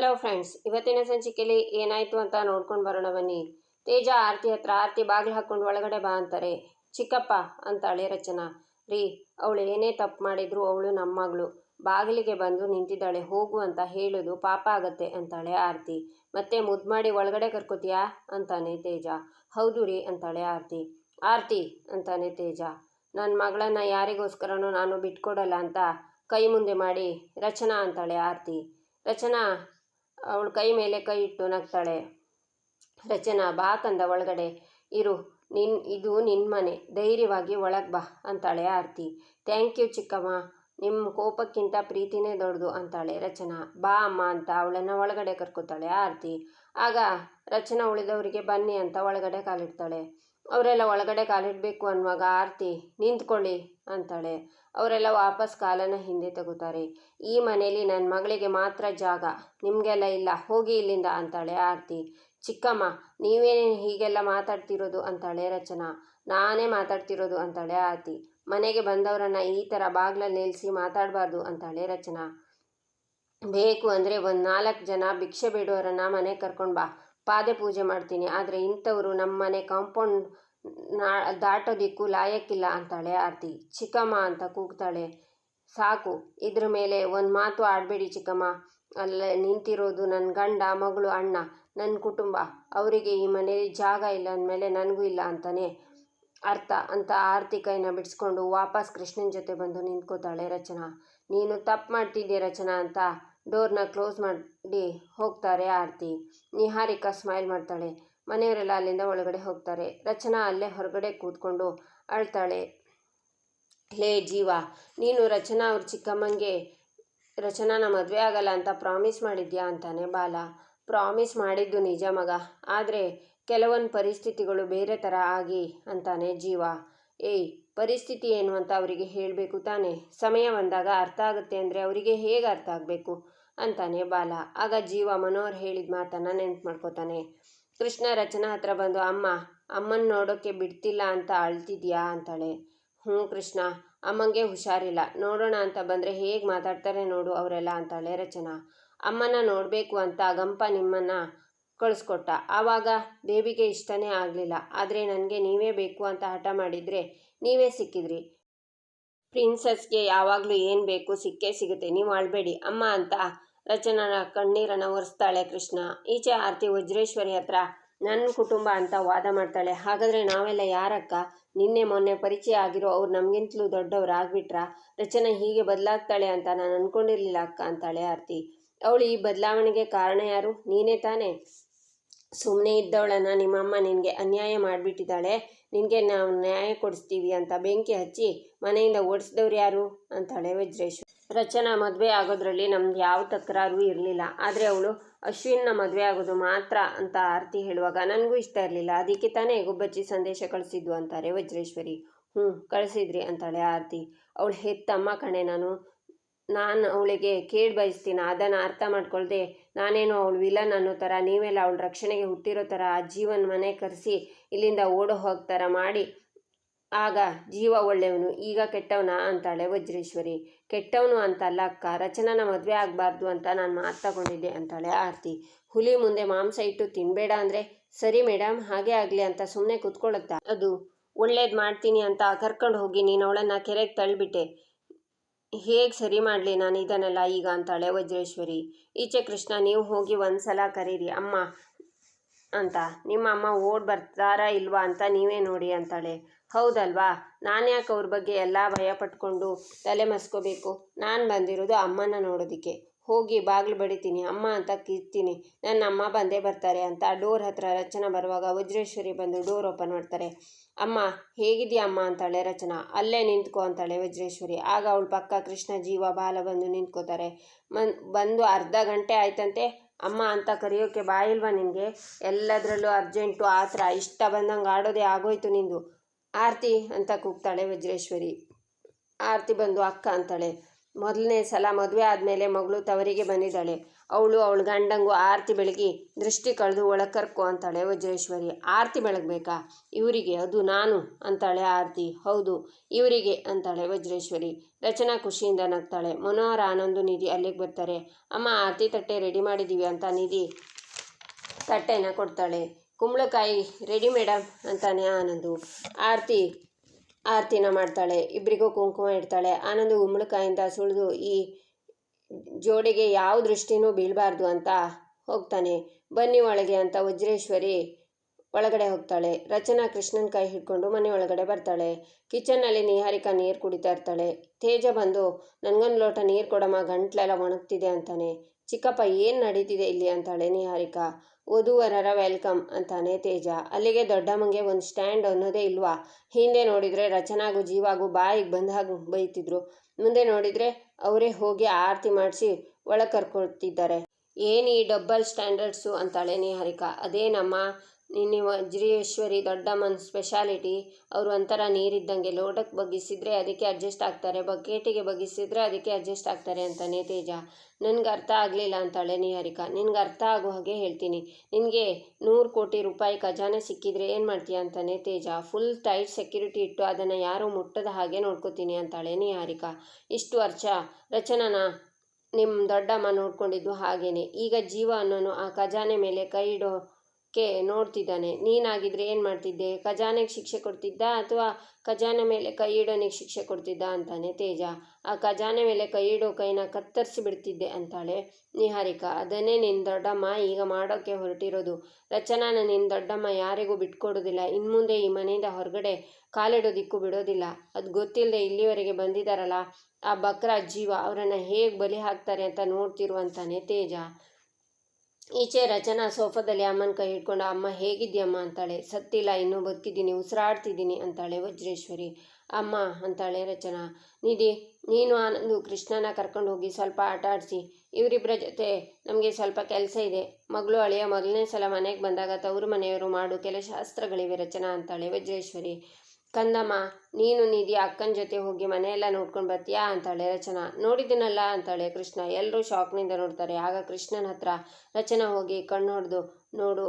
Hello friends ಇವತ್ತಿನ ಸಂಚಿಕೆಯಲ್ಲಿ ಏನಾಯಿತು ಅಂತ ನೋಡ್ಕೊಂಡು ಬರೋಣ ಬನ್ನಿ. ತೇಜ ಆರತಿ ಹತ್ರ ಆರತಿ ಬಾಗಿಲು ಹಾಕ್ಕೊಂಡು ಒಳಗಡೆ ಬಾ ಅಂತಾರೆ. ಚಿಕ್ಕಪ್ಪ ಅಂತಾಳೆ ರಚನಾ. ರೀ, ಅವಳು ಏನೇ ತಪ್ಪು ಮಾಡಿದ್ರು ಅವಳು ನಮ್ಮ ಮಗಳು. ಬಾಗಿಲಿಗೆ ಬಂದು ನಿಂತಿದ್ದಾಳೆ, ಹೋಗು ಅಂತ ಹೇಳೋದು ಪಾಪ ಆಗತ್ತೆ ಅಂತಾಳೆ ಆರತಿ. ಮತ್ತೆ ಮುದ್ದು ಮಾಡಿ ಒಳಗಡೆ ಕರ್ಕೋತೀಯಾ? ಅಂತಾನೆ ತೇಜ. ಹೌದು ರೀ, ಅಂತಾಳೆ ಆರತಿ. ಆರತಿ, ಅಂತಾನೆ ತೇಜ. ನನ್ನ ಮಗಳನ್ನ ಯಾರಿಗೋಸ್ಕರನೂ ನಾನು ಬಿಟ್ಕೊಡಲ್ಲ ಅಂತ ಕೈ ಮುಂದೆ ಮಾಡಿ, ರಚನಾ ಅಂತಾಳೆ ಆರತಿ. ರಚನಾ ಅವಳ ಕೈ ಮೇಲೆ ಕೈ ಇಟ್ಟು ನಗ್ತಾಳೆ. ರಚನಾ, ಬಾ ಕಂದ ಒಳಗಡೆ, ಇರು. ನಿನ್, ಇದು ನಿನ್ನ ಮನೆ. ಧೈರ್ಯವಾಗಿ ಒಳಗೆ ಬಾ ಅಂತಾಳೆ ಆರತಿ. ಥ್ಯಾಂಕ್ ಯು ಚಿಕ್ಕಮ್ಮ. ನಿಮ್ಮ ಕೋಪಕ್ಕಿಂತ ಪ್ರೀತಿನೇ ದೊಡ್ಡದು ಅಂತಾಳೆ ರಚನಾ. ಬಾ ಅಮ್ಮ ಅಂತ ಅವಳನ್ನು ಒಳಗಡೆ ಕರ್ಕೋತಾಳೆ ಆರತಿ. ಆಗ ರಚನಾ ಉಳಿದವರಿಗೆ ಬನ್ನಿ ಅಂತ ಒಳಗಡೆ ಕಾಲಿಡ್ತಾಳೆ. ಅವರೆಲ್ಲ ಒಳಗಡೆ ಕಾಲಿಡಬೇಕು ಅನ್ನುವಾಗ, ಆರತಿ, ನಿಂತ್ಕೊಳ್ಳಿ, ಅಂತಾಳೆ. ಅವರೆಲ್ಲ ವಾಪಸ್ ಕಾಲನ್ನು ಹಿಂದೆ ತಗೋತಾರೆ. ಈ ಮನೆಯಲ್ಲಿ ನನ್ನ ಮಗಳಿಗೆ ಮಾತ್ರ ಜಾಗ, ನಿಮಗೆಲ್ಲ ಇಲ್ಲ, ಹೋಗಿ ಇಲ್ಲಿಂದ, ಅಂತಾಳೆ ಆರತಿ. ಚಿಕ್ಕಮ್ಮ ನೀವೇನೇನು ಹೀಗೆಲ್ಲ ಮಾತಾಡ್ತಿರೋದು, ಅಂತಾಳೆ ರಚನಾ. ನಾನೇ ಮಾತಾಡ್ತಿರೋದು, ಅಂತಾಳೆ ಆರತಿ. ಮನೆಗೆ ಬಂದವರನ್ನ ಈ ಥರ ಬಾಗ್ಲಲ್ಲಿ ನಿಲ್ಲಿಸಿ ಮಾತಾಡಬಾರ್ದು, ಅಂತಾಳೆ ರಚನಾ. ಬೇಕು ಅಂದರೆ ಒಂದು ನಾಲ್ಕು ಜನ ಭಿಕ್ಷೆ ಬೇಡುವವರನ್ನ ಮನೆಗೆ ಕರ್ಕೊಂಡು ಬಾ ಪಾದೆ ಪೂಜೆ ಮಾಡ್ತೀನಿ. ಆದರೆ ಇಂಥವರು ನಮ್ಮ ಮನೆ ಕಾಂಪೌಂಡ್ ನಾ, ದಾಟೋದಿಕ್ಕೂ ಲಾಯಕ್ಕಿಲ್ಲ ಅಂತಾಳೆ ಆರತಿ. ಚಿಕ್ಕಮ್ಮ ಅಂತ ಕೂಗ್ತಾಳೆ. ಸಾಕು, ಇದ್ರ ಮೇಲೆ ಒಂದು ಮಾತು ಆಡಬೇಡಿ ಚಿಕ್ಕಮ್ಮ. ಅಲ್ಲೇ ನಿಂತಿರೋದು ನನ್ನ ಗಂಡ, ಮಗಳು, ಅಣ್ಣ ನನ್ನ ಕುಟುಂಬ. ಅವರಿಗೆ ಈ ಮನೇಲಿ ಜಾಗ ಇಲ್ಲ ಅಂದಮೇಲೆ ನನಗೂ ಇಲ್ಲ ಅಂತಾನೆ ಅರ್ಥ ಅಂತ ಆರತಿ ಕೈನ ಬಿಡಿಸ್ಕೊಂಡು ವಾಪಸ್ ಕೃಷ್ಣನ ಜೊತೆ ಬಂದು ನಿಂತ್ಕೋತಾಳೆ ರಚನಾ. ನೀನು ತಪ್ಪು ಮಾಡ್ತಿದ್ದೆ ರಚನಾ ಅಂತ ಡೋರ್ನ ಕ್ಲೋಸ್ ಮಾಡಿ ಹೋಗ್ತಾರೆ ಆರತಿ. ನಿಹಾರಿಕಾ ಸ್ಮೈಲ್ ಮಾಡ್ತಾಳೆ. ಮನೆಯವರೆಲ್ಲ ಅಲ್ಲಿಂದ ಒಳಗಡೆ ಹೋಗ್ತಾರೆ. ರಚನಾ ಅಲ್ಲೇ ಹೊರಗಡೆ ಕೂತ್ಕೊಂಡು ಅಳ್ತಾಳೆ. ಲೇ ಜೀವ, ನೀನು ರಚನಾ ಅವ್ರ ಚಿಕ್ಕಮ್ಮಂಗೆ ರಚನಾನ ಮದುವೆ ಆಗಲ್ಲ ಅಂತ ಪ್ರಾಮಿಸ್ ಮಾಡಿದ್ಯಾ ಅಂತಾನೆ ಬಾಲ. ಪ್ರಾಮಿಸ್ ಮಾಡಿದ್ದು ನಿಜ ಮಗ, ಆದರೆ ಕೆಲವೊಂದು ಪರಿಸ್ಥಿತಿಗಳು ಬೇರೆ ಥರ ಆಗಿ ಅಂತಾನೆ ಜೀವ. ಏಯ್, ಪರಿಸ್ಥಿತಿ ಏನು ಅಂತ ಅವರಿಗೆ ಹೇಳಬೇಕು ತಾನೇ. ಸಮಯ ಬಂದಾಗ ಅರ್ಥ ಆಗುತ್ತೆ ಅಂದರೆ ಅವರಿಗೆ ಹೇಗೆ ಅರ್ಥ ಆಗಬೇಕು? ಅಂತಾನೆ ಬಾಲ. ಆಗ ಜೀವ ಮನೋಹರ್ ಹೇಳಿದ ಮಾತನ್ನು ನೆನ್ಪು ಮಾಡ್ಕೋತಾನೆ. ಕೃಷ್ಣ ರಚನಾ ಹತ್ರ ಬಂದು, ಅಮ್ಮ, ಅಮ್ಮನ ನೋಡೋಕ್ಕೆ ಬಿಡ್ತಿಲ್ಲ ಅಂತ ಅಳ್ತಿದ್ಯಾ? ಅಂತಾಳೆ. ಹ್ಞೂ ಕೃಷ್ಣ, ಅಮ್ಮಂಗೆ ಹುಷಾರಿಲ್ಲ. ನೋಡೋಣ ಅಂತ ಬಂದರೆ ಹೇಗೆ ಮಾತಾಡ್ತಾರೆ ನೋಡು ಅವರೆಲ್ಲ, ಅಂತಾಳೆ ರಚನಾ. ಅಮ್ಮನ ನೋಡಬೇಕು ಅಂತ ಗಂಪ ನಿಮ್ಮನ್ನು ಕಳಿಸ್ಕೊಟ್ಟ. ಆವಾಗ ದೇವಿಗೆ ಇಷ್ಟನೇ ಆಗಲಿಲ್ಲ. ಆದರೆ ನನಗೆ ನೀವೇ ಬೇಕು ಅಂತ ಹಠ ಮಾಡಿದರೆ ನೀವೇ ಸಿಕ್ಕಿದ್ರಿ. ಪ್ರಿನ್ಸಸ್ಗೆ ಯಾವಾಗಲೂ ಏನು ಬೇಕು ಸಿಕ್ಕೇ ಸಿಗುತ್ತೆ. ನೀವು ಅಳಬೇಡಿ. ಅಮ್ಮ ಅಂತ ರಚನಾನ ಕಣ್ಣೀರನ್ನು ಒರೆಸ್ತಾಳೆ ಕೃಷ್ಣ. ಈಚೆ ಆರತಿ ವಜ್ರೇಶ್ವರಿ ಹತ್ರ ನನ್ನ ಕುಟುಂಬ ಅಂತ ವಾದ ಮಾಡ್ತಾಳೆ. ಹಾಗಾದರೆ ನಾವೆಲ್ಲ ಯಾರಕ್ಕ? ನಿನ್ನೆ ಮೊನ್ನೆ ಪರಿಚಯ ಆಗಿರೋ ಅವ್ರು ನಮಗಿಂತಲೂ ದೊಡ್ಡವ್ರು ಆಗ್ಬಿಟ್ರಾ? ರಚನಾ ಹೀಗೆ ಬದಲಾಗ್ತಾಳೆ ಅಂತ ನಾನು ಅಂದ್ಕೊಂಡಿರಲಿಲ್ಲ ಅಕ್ಕ, ಅಂತಾಳೆ ಆರತಿ. ಅವಳು ಈ ಬದಲಾವಣೆಗೆ ಕಾರಣ ಯಾರು? ನೀನೇ ತಾನೇ? ಸುಮ್ಮನೆ ಇದ್ದವಳನ್ನು ನಿಮ್ಮಮ್ಮ ನಿನಗೆ ಅನ್ಯಾಯ ಮಾಡಿಬಿಟ್ಟಿದ್ದಾಳೆ. ನಿನಗೆ ನಾವು ನ್ಯಾಯ ಕೊಡಿಸ್ತೀವಿ ಅಂತ ಬೆಂಕಿ ಹಚ್ಚಿ ಮನೆಯಿಂದ ಓಡಿಸಿದವ್ರು ಯಾರು? ಅಂತಾಳೆ ವಜ್ರೇಶ್ವರಿ. ರಚನಾ ಮದುವೆ ಆಗೋದ್ರಲ್ಲಿ ನಮ್ದು ಯಾವ ತಕರಾರು ಇರಲಿಲ್ಲ. ಆದರೆ ಅವಳು ಅಶ್ವಿನ್ನ ಮದುವೆ ಆಗೋದು ಮಾತ್ರ ಅಂತ ಆರತಿ ಹೇಳುವಾಗ ನನಗೂ ಇಷ್ಟ ಇರಲಿಲ್ಲ. ಅದಕ್ಕೆ ತಾನೇ ಗುಬ್ಬಚ್ಚಿ ಸಂದೇಶ ಕಳಿಸಿದ್ದು ಅಂತಾರೆ ವಜ್ರೇಶ್ವರಿ. ಹ್ಞೂ ಕಳಿಸಿದ್ರಿ ಅಂತಾಳೆ ಆರತಿ. ಅವಳು ಹೆತ್ತಮ್ಮ ಕಣೆ ನಾನು. ನಾನು ಅವಳಿಗೆ ಕೇಳಿ ಬಯಸ್ತೀನಿ. ಅದನ್ನು ಅರ್ಥ ಮಾಡ್ಕೊಳ್ದೆ ನಾನೇನು ಅವಳು ವಿಲನ್ ಅನ್ನೋ ಥರ ನೀವೆಲ್ಲ ಅವಳ ರಕ್ಷಣೆಗೆ ಹುಟ್ಟಿರೋ ಥರ ಆ ಜೀವನ ಮನೆ ಕರೆಸಿ ಇಲ್ಲಿಂದ ಓಡೋ ಹೋಗ್ತಾರ ಮಾಡಿ ಆಗ ಜೀವ ಒಳ್ಳೆಯವನು, ಈಗ ಕೆಟ್ಟವನ ಅಂತಾಳೆ ವಜ್ರೇಶ್ವರಿ. ಕೆಟ್ಟವನು ಅಂತಲ್ಲ ಅಕ್ಕ, ರಚನಾನ ಮದುವೆ ಆಗಬಾರ್ದು ಅಂತ ನಾನು ಮಾತು ತಗೊಂಡಿದ್ದೆ ಅಂತಾಳೆ ಆರತಿ. ಹುಲಿ ಮುಂದೆ ಮಾಂಸ ಇಟ್ಟು ತಿನ್ನಬೇಡ ಅಂದರೆ, ಸರಿ ಮೇಡಮ್ ಹಾಗೆ ಆಗಲಿ ಅಂತ ಸುಮ್ಮನೆ ಕೂತ್ಕೊಳ್ಳುತ್ತಾ. ಅದು ಒಳ್ಳೇದು ಮಾಡ್ತೀನಿ ಅಂತ ಕರ್ಕೊಂಡು ಹೋಗಿ ನೀನು ಅವಳನ್ನು ಕೆರೆಗೆ ತಳ್ಳಿಬಿಟ್ಟೆ ಹೇಗೆ ಸರಿ ಮಾಡಲಿ ನಾನು ಇದನ್ನೆಲ್ಲ ಈಗ ಅಂತಾಳೆ ವಜ್ರೇಶ್ವರಿ. ಈಚೆ ಕೃಷ್ಣ, ನೀವು ಹೋಗಿ ಒಂದು ಸಲ ಕರೀರಿ, ಅಮ್ಮ ಅಂತ. ನಿಮ್ಮ ಅಮ್ಮ ಓಡ್ ಬರ್ತಾರಾ ಇಲ್ವಾ ಅಂತ ನೀವೇ ನೋಡಿ ಅಂತಾಳೆ. ಹೌದಲ್ವಾ? ನಾನು ಯಾಕೆ ಅವ್ರ ಬಗ್ಗೆ ಎಲ್ಲ ಭಯ ಪಟ್ಕೊಂಡು ತಲೆ ಮಸ್ಕೋಬೇಕು? ನಾನು ಬಂದಿರೋದು ಅಮ್ಮನ ನೋಡೋದಕ್ಕೆ. ಹೋಗಿ ಬಾಗಿಲು ಬಡಿತೀನಿ, ಅಮ್ಮ ಅಂತ ಕಿರ್ತೀನಿ. ನನ್ನ ಅಮ್ಮ ಬಂದೇ ಬರ್ತಾರೆ ಅಂತ ಡೋರ್ ಹತ್ರ ರಚನಾ ಬರುವಾಗ ವಜ್ರೇಶ್ವರಿ ಬಂದು ಡೋರ್ ಓಪನ್ ಮಾಡ್ತಾರೆ. ಅಮ್ಮ, ಹೇಗಿದೆಯಾ ಅಮ್ಮ ಅಂತಾಳೆ ರಚನಾ? ಅಲ್ಲೇ ನಿಂತ್ಕೊ ಅಂತಾಳೆ ವಜ್ರೇಶ್ವರಿ. ಆಗ ಅವಳ ಪಕ್ಕ ಕೃಷ್ಣ, ಜೀವ, ಬಾಲ ಬಂದು ನಿಂತ್ಕೋತಾರೆ. ಮನ್, ಬಂದು ಅರ್ಧ ಗಂಟೆ ಆಯ್ತಂತೆ? ಅಮ್ಮ ಅಂತ ಕರೆಯೋಕೆ ಬಾಯಿಲ್ವಾ ನಿನಗೆ? ಎಲ್ಲದರಲ್ಲೂ ಅರ್ಜೆಂಟು, ಆತ್ರ, ಇಷ್ಟ ಬಂದಂಗೆ ಆಡೋದೇ ಆಗೋಯ್ತು ನಿಂದು. ಆರತಿ ಅಂತ ಕೂಗ್ತಾಳೆ ವಜ್ರೇಶ್ವರಿ. ಆರತಿ ಬಂದು ಅಕ್ಕ ಅಂತಾಳೆ. ಮೊದಲನೇ ಸಲ ಮದುವೆ ಆದಮೇಲೆ ಮಗಳು ತವರಿಗೆ ಬಂದಿದ್ದಾಳೆ. ಅವಳು ಅವಳ ಗಂಡಂಗು ಆರತಿ ಬೆಳಗಿ ದೃಷ್ಟಿ ಕಳೆದು ಒಳಗೆ ಕರ್ಕೊ ಅಂತಾಳೆ ವಜ್ರೇಶ್ವರಿ. ಆರತಿ ಬೆಳಗ್ಬೇಕಾ? ಇವರಿಗೆ ಅದು ನಾನು ಅಂತಾಳೆ ಆರತಿ. ಹೌದು, ಇವರಿಗೆ ಅಂತಾಳೆ ವಜ್ರೇಶ್ವರಿ. ರಚನಾ ಖುಷಿಯಿಂದ ನಗ್ತಾಳೆ. ಮನೋಹರ ಆನಂದು ನಿಧಿ ಅಲ್ಲಿಗೆ ಬರ್ತಾರೆ. ಅಮ್ಮ, ಆರತಿ ತಟ್ಟೆ ರೆಡಿ ಮಾಡಿದ್ದೀವಿ ಅಂತ ನಿಧಿ ತಟ್ಟೆನ ಕೊಡ್ತಾಳೆ. ಕುಂಬಳಕಾಯಿ ರೆಡಿ ಮೇಡಮ್ ಅಂತಾನೆ ಆನಂದು. ಆರತಿ, ಆರತಿನ ಮಾಡ್ತಾಳೆ. ಇಬ್ಬರಿಗೂ ಕುಂಕುಮ ಇಡ್ತಾಳೆ. ಆನಂದು ಕುಂಬಳಕಾಯಿಂದ ಸುಳಿದು ಈ ಜೋಡಿಗೆ ಯಾವ ದೃಷ್ಟಿನೂ ಬೀಳಬಾರ್ದು ಅಂತ ಹೋಗ್ತಾನೆ. ಬನ್ನಿ ಒಳಗೆ ಅಂತ ವಜ್ರೇಶ್ವರಿ ಒಳಗಡೆ ಹೋಗ್ತಾಳೆ. ರಚನಾ ಕೃಷ್ಣನ ಕೈ ಹಿಡ್ಕೊಂಡು ಮನೆ ಒಳಗಡೆ ಬರ್ತಾಳೆ. ಕಿಚನ್ನಲ್ಲಿ ನಿಹಾರಿಕಾ ನೀರು ಕುಡಿತಾ ಇರ್ತಾಳೆ. ತೇಜ ಬಂದು ನನಗೊಂದು ಲೋಟ ನೀರು ಕೊಡಮ್ಮ, ಗಂಟ್ಲೆಲ್ಲ ಒಣಗ್ತಿದೆ ಅಂತಾನೆ. ಚಿಕ್ಕಪ್ಪ, ಏನು ನಡೀತಿದೆ ಇಲ್ಲಿ ಅಂತಾಳೆ ನಿಹಾರಿಕಾ. ವಧುವರರ ವೆಲ್ಕಮ್ ಅಂತಾನೆ ತೇಜ. ಅಲ್ಲಿಗೆ ದೊಡ್ಡಮ್ಮಂಗೆ ಒಂದು ಸ್ಟ್ಯಾಂಡ್ ಅನ್ನೋದೇ ಇಲ್ವಾ? ಹಿಂದೆ ನೋಡಿದರೆ ರಚನಾಗೂ ಜೀವಾಗೂ ಬಾಯಿಗೆ ಬಂದ ಹಾಗೆ ಬೈತಿದ್ರು. ಮುಂದೆ ನೋಡಿದರೆ ಅವರೇ ಹೋಗಿ ಆರತಿ ಮಾಡಿಸಿ ಒಳಗೆ ಕರ್ಕೊಳ್ತಿದ್ದಾರೆ. ಏನು ಈ ಡಬ್ಬಲ್ ಸ್ಟ್ಯಾಂಡರ್ಡ್ಸು ಅಂತಾಳೆ ನಿಹಾರಿಕಾ. ಅದೇ ನಮ್ಮ ನಿನ್ನೆ ವಜ್ರೇಶ್ವರಿ ದೊಡ್ಡಮ್ಮನ ಸ್ಪೆಷಾಲಿಟಿ ಅವರು ಒಂಥರ ನೀರಿದ್ದಂಗೆ ಲೋಟಕ್ಕೆ ಬಗ್ಗಿಸಿದರೆ ಅದಕ್ಕೆ ಅಡ್ಜಸ್ಟ್ ಆಗ್ತಾರೆ ಬಕೆಟಿಗೆ ಬಗ್ಗಿಸಿದರೆ ಅದಕ್ಕೆ ಅಡ್ಜಸ್ಟ್ ಆಗ್ತಾರೆ ಅಂತಾನೆ ತೇಜ. ನನಗೆ ಅರ್ಥ ಆಗಲಿಲ್ಲ ಅಂತಾಳೆ ನಿಹಾರಿಕಾ. ನಿನ್ಗೆ ಅರ್ಥ ಆಗೋ ಹಾಗೆ ಹೇಳ್ತೀನಿ. ನಿನಗೆ ನೂರು ಕೋಟಿ ರೂಪಾಯಿ ಖಜಾನೆ ಸಿಕ್ಕಿದ್ರೆ ಏನು ಮಾಡ್ತೀಯ ಅಂತಾನೆ ತೇಜ. ಫುಲ್ ಟೈಟ್ ಸೆಕ್ಯೂರಿಟಿ ಇಟ್ಟು ಅದನ್ನು ಯಾರೂ ಮುಟ್ಟದ ಹಾಗೆ ನೋಡ್ಕೋತೀನಿ ಅಂತಾಳೆ ನಿಹಾರಿಕಾ. ಇಷ್ಟು ವರ್ಷ ರಚನನ ನಿಮ್ಮ ದೊಡ್ಡಮ್ಮ ನೋಡ್ಕೊಂಡಿದ್ದು ಹಾಗೇನೆ. ಈಗ ಜೀವ ಅನ್ನೋನು ಆ ಖಜಾನೆ ಮೇಲೆ ಕೈ ಇಡೋಕೆ ನೋಡ್ತಿದ್ದಾನೆ. ನೀನಾಗಿದ್ರೆ ಏನು ಮಾಡ್ತಿದ್ದೆ? ಖಜಾನೆಗೆ ಶಿಕ್ಷೆ ಕೊಡ್ತಿದ್ದ ಅಥವಾ ಖಜಾನೆ ಮೇಲೆ ಕೈ ಇಡೋನಿಗೆ ಶಿಕ್ಷೆ ಕೊಡ್ತಿದ್ದ ಅಂತಾನೆ ತೇಜ. ಆ ಖಜಾನೆ ಮೇಲೆ ಕೈ ಇಡೋ ಕೈನ ಕತ್ತರಿಸಿ ಬಿಡ್ತಿದ್ದೆ ಅಂತಾಳೆ ನಿಹಾರಿಕಾ. ಅದನ್ನೇ ನಿನ್ನ ದೊಡ್ಡಮ್ಮ ಈಗ ಮಾಡೋಕ್ಕೆ ಹೊರಟಿರೋದು. ರಚನಾನ ನಿನ್ನ ದೊಡ್ಡಮ್ಮ ಯಾರಿಗೂ ಬಿಟ್ಕೊಡೋದಿಲ್ಲ. ಇನ್ಮುಂದೆ ಈ ಮನೆಯಿಂದ ಹೊರಗಡೆ ಕಾಲಿಡೋದಿಕ್ಕೂ ಬಿಡೋದಿಲ್ಲ. ಅದು ಗೊತ್ತಿಲ್ಲದೆ ಇಲ್ಲಿವರೆಗೆ ಬಂದಿದ್ದಾರಲ್ಲ ಆ ಬಕ್ರ ಜೀವ ಅವರನ್ನು ಹೇಗೆ ಬಲಿ ಹಾಕ್ತಾರೆ ಅಂತ ನೋಡ್ತಿರುವಂತಾನೆ ತೇಜ. ಈಚೆ ರಚನಾ ಸೋಫಾದಲ್ಲಿ ಅಮ್ಮನ ಕೈ ಹಿಡ್ಕೊಂಡು, ಅಮ್ಮ ಹೇಗಿದ್ಯಮ್ಮ ಅಂತಾಳೆ. ಸತ್ತಿಲ್ಲ, ಇನ್ನೂ ಬದುಕಿದ್ದೀನಿ, ಉಸಿರಾಡ್ತಿದ್ದೀನಿ ಅಂತಾಳೆ ವಜ್ರೇಶ್ವರಿ. ಅಮ್ಮ ಅಂತಾಳೆ ರಚನಾ. ನಿಧಿ, ನೀನು ಆನಂದು ಕೃಷ್ಣನ ಕರ್ಕೊಂಡು ಹೋಗಿ ಸ್ವಲ್ಪ ಆಟ ಆಡಿಸಿ. ಇವರಿಬ್ಬರ ಜೊತೆ ನಮಗೆ ಸ್ವಲ್ಪ ಕೆಲಸ ಇದೆ. ಮಗಳು ಅಳಿಯ ಮೊದಲನೇ ಸಲ ಮನೆಗೆ ಬಂದಾಗ ತವರು ಮನೆಯವರು ಮಾಡು, ಕೆಲ ಶಾಸ್ತ್ರಗಳಿವೆ ರಚನಾ ಅಂತಾಳೆ ವಜ್ರೇಶ್ವರಿ. ಕಂದಮ್ಮ, ನೀನು ನಿಧಿ ಅಕ್ಕನ ಜೊತೆ ಹೋಗಿ ಮನೆಯೆಲ್ಲ ನೋಡ್ಕೊಂಡು ಬರ್ತೀಯಾ? ಅಂತಾಳೆ ರಚನಾ. ನೋಡಿದ್ದೀನಲ್ಲ, ಅಂತಾಳೆ ಕೃಷ್ಣ. ಎಲ್ಲರೂ ಶಾಕ್ನಿಂದ ನೋಡ್ತಾರೆ. ಆಗ ಕೃಷ್ಣನ ಹತ್ರ ರಚನಾ ಹೋಗಿ ಕಣ್ಣು ಹೊಡೆದು, ನೋಡು,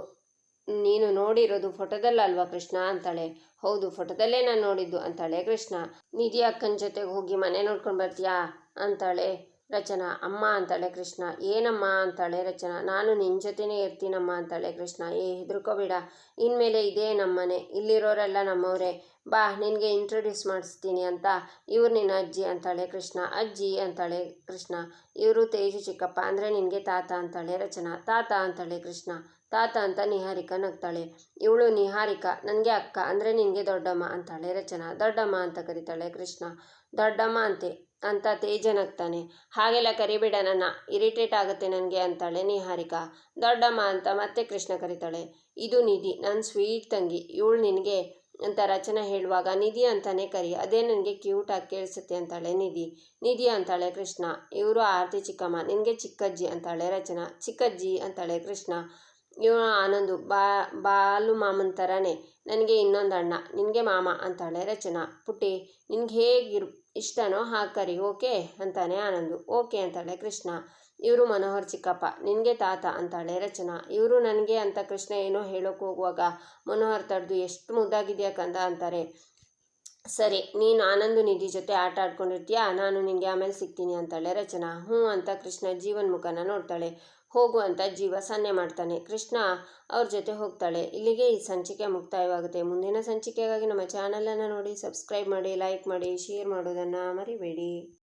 ನೀನು ನೋಡಿರೋದು ಫೋಟೋದಲ್ಲಲ್ವಾ ಕೃಷ್ಣ? ಅಂತಾಳೆ. ಹೌದು, ಫೋಟೋದಲ್ಲೇ ನಾನು ನೋಡಿದ್ದು, ಅಂತಾಳೆ ಕೃಷ್ಣ. ನಿಧಿ ಅಕ್ಕನ ಜೊತೆಗೆ ಹೋಗಿ ಮನೆ ನೋಡ್ಕೊಂಡು ಬರ್ತೀಯಾ? ಅಂತಾಳೆ ರಚನಾ, ಅಮ್ಮ ಅಂತಾಳೆ ಕೃಷ್ಣ, ಏನಮ್ಮ ಅಂತಾಳೆ ರಚನಾ, ನಾನು ನಿನ್ನ ಜೊತೆನೇ ಇರ್ತೀನಮ್ಮ ಅಂತಾಳೆ ಕೃಷ್ಣ, ಏ ಹೆದರ್ಕೋಬೇಡ, ಇನ್ಮೇಲೆ ಇದೇ ನಮ್ಮನೆ, ಇಲ್ಲಿರೋರೆಲ್ಲ ನಮ್ಮವರೇ, ಬಾ ನಿನಗೆ ಇಂಟ್ರೊಡ್ಯೂಸ್ ಮಾಡಿಸ್ತೀನಿ ಅಂತ, ಇವ್ರು ನಿನ್ನ ಅಜ್ಜಿ ಅಂತಾಳೆ ಕೃಷ್ಣ, ಅಜ್ಜಿ ಅಂತಾಳೆ ಕೃಷ್ಣ, ಇವರು ತೇಜು ಚಿಕ್ಕಪ್ಪ ಅಂದರೆ ನಿನಗೆ ತಾತ ಅಂತಾಳೆ ರಚನಾ, ತಾತ ಅಂತಾಳೆ ಕೃಷ್ಣ ತಾತ ಅಂತ ನಿಹಾರಿಕಾ ನಗ್ತಾಳೆ. ಇವಳು ನಿಹಾರಿಕಾ? ನನಗೆ ಅಕ್ಕ. ಅಂದರೆ ನಿನಗೆ ದೊಡ್ಡಮ್ಮ ಅಂತಾಳೆ ರಚನಾ. ದೊಡ್ಡಮ್ಮ ಅಂತ ಕರೀತಾಳೆ ಕೃಷ್ಣ. ದೊಡ್ಡಮ್ಮ ಅಂತೆ, ಅಂತ ತೇಜ ನಗ್ತಾನೆ. ಹಾಗೆಲ್ಲ ಕರಿಬೇಡ ನನ್ನ. ಇರಿಟೇಟ್ ಆಗುತ್ತೆ ನನಗೆ ಅಂತಾಳೆ ನಿಹಾರಿಕಾ. ದೊಡ್ಡಮ್ಮ ಅಂತ ಮತ್ತೆ ಕೃಷ್ಣ ಕರೀತಾಳೆ. ಇದು ನಿಧಿ. ನನ್ನ ಸ್ವೀಟ್ ತಂಗಿ. ಇವಳು ನಿನಗೆ ಅಂತ ರಚನಾ ಹೇಳುವಾಗ, ನಿಧಿ ಅಂತಾನೆ ಕರಿ. ಅದೇ ನನಗೆ ಕ್ಯೂಟಾಗಿ ಕೇಳಿಸುತ್ತೆ ಅಂತಾಳೆ ನಿಧಿ. ನಿಧಿ ಅಂತಾಳೆ ಕೃಷ್ಣ. ಇವರು ಆರತಿ ಚಿಕ್ಕಮ್ಮ. ನಿನಗೆ ಚಿಕ್ಕಜ್ಜಿ ಅಂತಾಳೆ ರಚನಾ. ಚಿಕ್ಕಜ್ಜಿ ಅಂತಾಳೆ ಕೃಷ್ಣ. ಇವನು ಆನಂದು, ಬಾ, ಬಾಲು ಮಾಮನ ಥರನೇ ನನಗೆ ಇನ್ನೊಂದು ಅಣ್ಣ, ನಿನಗೆ ಮಾಮ ಅಂತಾಳೆ ರಚನಾ. ಪುಟ್ಟಿ, ನಿನಗೆ ಹೇಗಿರ್, ಇಷ್ಟನೋ ಹಾಗೆ ಕರಿ ಓಕೆ? ಅಂತಾನೆ ಆನಂದು. ಓಕೆ ಅಂತಾಳೆ ಕೃಷ್ಣ. ಇವರು ಮನೋಹರ್ ಚಿಕ್ಕಪ್ಪ, ನಿನಗೆ ತಾತ ಅಂತಾಳೆ ರಚನಾ. ಇವರು ನನಗೆ ಅಂತ ಕೃಷ್ಣ ಏನೋ ಹೇಳೋಕೆ ಹೋಗುವಾಗ ಮನೋಹರ್ ತಡೆದು, ಎಷ್ಟು ಮುದ್ದಾಗಿದೆಯಾ ಕಂದ? ಅಂತಾರೆ. ಸರಿ, ನೀನು ಆನಂದು ನಿಧಿ ಜೊತೆ ಆಟ ಆಡ್ಕೊಂಡಿರ್ತೀಯ? ನಾನು ನಿನಗೆ ಆಮೇಲೆ ಸಿಗ್ತೀನಿ ಅಂತಾಳೆ ರಚನಾ. ಹ್ಞೂ ಅಂತ ಕೃಷ್ಣ ಜೀವನ್ ಮುಖನ ನೋಡ್ತಾಳೆ. ಹೋಗು ಅಂತ ಜೀವ ಸನ್ನೆ ಮಾಡ್ತಾನೆ. ಕೃಷ್ಣ ಅವ್ರ ಜೊತೆ ಹೋಗ್ತಾಳೆ. ಇಲ್ಲಿಗೆ ಈ ಸಂಚಿಕೆ ಮುಕ್ತಾಯವಾಗುತ್ತೆ. ಮುಂದಿನ ಸಂಚಿಕೆಗಾಗಿ ನಮ್ಮ ಚಾನಲನ್ನು ನೋಡಿ, ಸಬ್ಸ್ಕ್ರೈಬ್ ಮಾಡಿ, ಲೈಕ್ ಮಾಡಿ, ಶೇರ್ ಮಾಡೋದನ್ನು ಮರಿಬೇಡಿ.